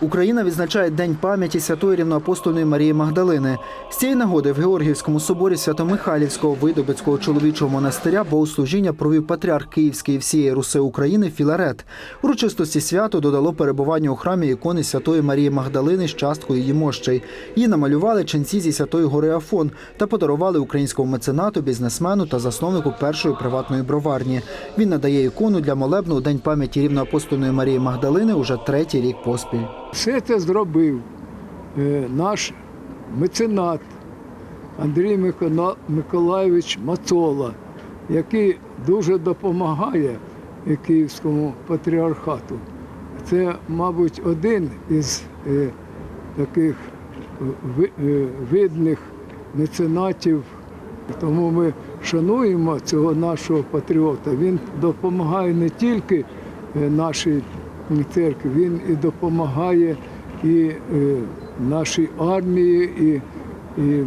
Україна відзначає День пам'яті святої рівноапостольної Марії Магдалини. З цієї нагоди в Георгіївському соборі Свято-Михайлівського видобицького чоловічого монастиря богослужіння провів патріарх Київський і всієї Руси України Філарет. Урочистості свято додало перебування у храмі ікони святої Марії Магдалини з часткою її мощей. Її намалювали ченці зі Святої Гори Афон та подарували українському меценату, бізнесмену та засновнику першої приватної броварні. Він надає ікону для молебну у День пам'яті рівноапостольної Марії Магдалини уже третій рік поспіль. Все це зробив е, наш меценат Андрій Микола- Миколайович Мацола, який дуже допомагає Київському патріархату. Це, мабуть, один із е, таких е, ви- видних меценатів. Тому ми шануємо цього нашого патріота. Він допомагає не тільки нашій церкві, він і допомагає і е, нашій армії, і, і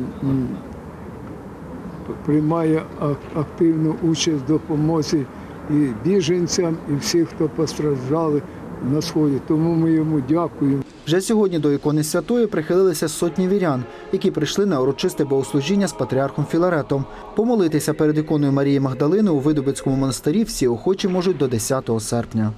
приймає активну участь в допомозі і біженцям, і всіх, хто постраждали на сході. Тому ми йому дякуємо. Вже сьогодні до ікони святої прихилилися сотні вірян, які прийшли на урочисте богослужіння з патріархом Філаретом. Помолитися перед іконою Марії Магдалини у Видобицькому монастирі всі охочі можуть до 10 серпня.